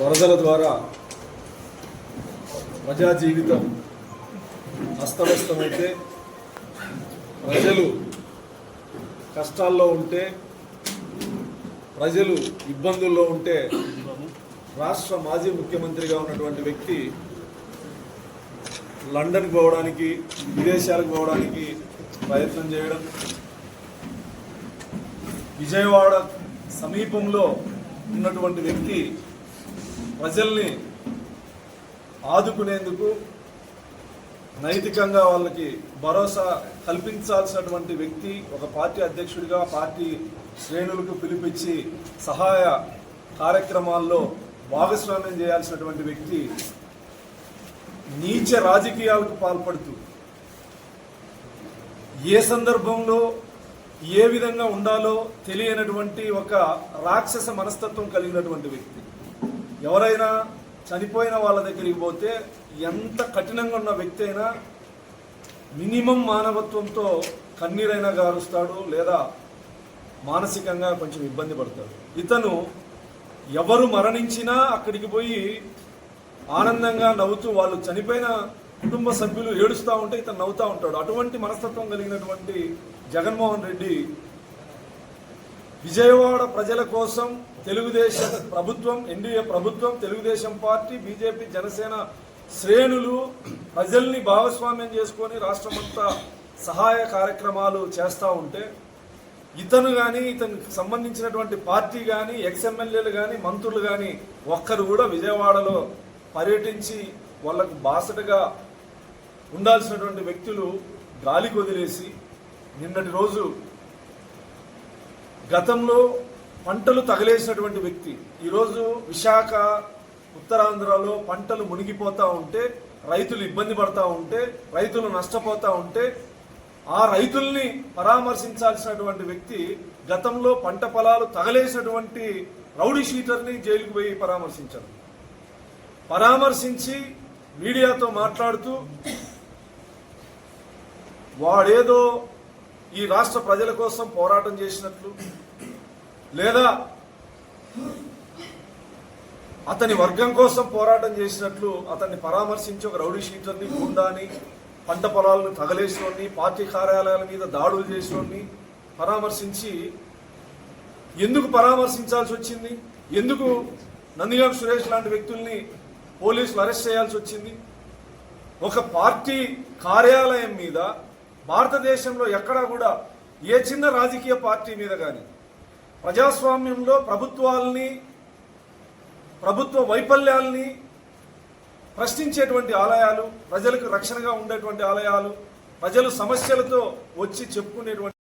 వరదల ద్వారా ప్రజా జీవితం అస్తవ్యస్తమైతే ప్రజలు కష్టాల్లో ఉంటే ప్రజలు ఇబ్బందుల్లో ఉంటే రాష్ట్ర మాజీ ముఖ్యమంత్రిగా ఉన్నటువంటి వ్యక్తి లండన్కి పోవడానికి విదేశాలకు పోవడానికి ప్రయత్నం చేయడం విజయవాడ సమీపంలో ఉన్నటువంటి వ్యక్తి ప్రజల్ని ఆదుకునేందుకు నైతికంగా వాళ్ళకి భరోసా కల్పించాల్సినటువంటి వ్యక్తి ఒక పార్టీ అధ్యక్షుడిగా పార్టీ శ్రేణులకు పిలిపించి సహాయ కార్యక్రమాల్లో భాగస్వామ్యం చేయాల్సినటువంటి వ్యక్తి నీచ రాజకీయాలకు పాల్పడుతూ ఏ సందర్భంలో ఏ విధంగా ఉండాలో తెలియనటువంటి ఒక రాక్షస మనస్తత్వం కలిగినటువంటి వ్యక్తి. ఎవరైనా చనిపోయిన వాళ్ళ దగ్గరికి పోతే ఎంత కఠినంగా ఉన్న వ్యక్తి అయినా మినిమం మానవత్వంతో కన్నీరైనా గారుస్తాడు లేదా మానసికంగా కొంచెం ఇబ్బంది పడతాడు. ఇతను ఎవరు మరణించినా అక్కడికి పోయి ఆనందంగా నవ్వుతూ వాళ్ళు చనిపోయిన కుటుంబ సభ్యులు ఏడుస్తూ ఉంటే ఇతను నవ్వుతూ ఉంటాడు. అటువంటి మనస్తత్వం కలిగినటువంటి జగన్మోహన్ రెడ్డి విజయవాడ ప్రజల కోసం తెలుగుదేశం ప్రభుత్వం ఎన్డీఏ ప్రభుత్వం తెలుగుదేశం పార్టీ బీజేపీ జనసేన శ్రేణులు ప్రజల్ని భాగస్వామ్యం చేసుకొని రాష్ట్రమంతా సహాయ కార్యక్రమాలు చేస్తూ ఉంటే ఇతను కానీ ఇతనికి సంబంధించినటువంటి పార్టీ కానీ ఎక్స్ఎమ్మెల్యేలు కానీ మంత్రులు కానీ ఒక్కరు కూడా విజయవాడలో పర్యటించి వాళ్ళకు బాసటగా ఉండాల్సినటువంటి వ్యక్తులు గాలికి వదిలేసి నిన్నటి రోజు గతంలో పంటలు తగలేసినటువంటి వ్యక్తి ఈరోజు విశాఖ ఉత్తరాంధ్రలో పంటలు మునిగిపోతూ ఉంటే రైతులు ఇబ్బంది పడతా ఉంటే రైతులు నష్టపోతూ ఉంటే ఆ రైతుల్ని పరామర్శించాల్సినటువంటి వ్యక్తి గతంలో పంట పొలాలు తగలేసినటువంటి రౌడీ షీటర్ని జైలుకు పోయి పరామర్శించారు పరామర్శించి మీడియాతో మాట్లాడుతూ వాడేదో ఈ రాష్ట్ర ప్రజల కోసం పోరాటం చేసినట్లు లేదా అతని వర్గం కోసం పోరాటం చేసినట్లు అతన్ని పరామర్శించి ఒక రౌడీ షీటర్ని గుండాని పంట పొలాలను తగలేసినోడిని పార్టీ కార్యాలయాల మీద దాడులు చేసినోడిని పరామర్శించి ఎందుకు పరామర్శించాల్సి వచ్చింది? ఎందుకు నందిగాం సురేష్ లాంటి వ్యక్తుల్ని పోలీసులు అరెస్ట్ చేయాల్సి వచ్చింది? ఒక పార్టీ కార్యాలయం మీద భారతదేశంలో ఎక్కడా కూడా ఏ చిన్న రాజకీయ పార్టీ మీద కానీ ప్రజాస్వామ్యంలో ప్రభుత్వాల్ని ప్రభుత్వ వైఫల్యాల్ని ప్రశ్నించేటువంటి ఆలయాలు ప్రజలకు రక్షణగా ఉండేటువంటి ఆలయాలు ప్రజలు సమస్యలతో వచ్చి చెప్పుకునేటువంటి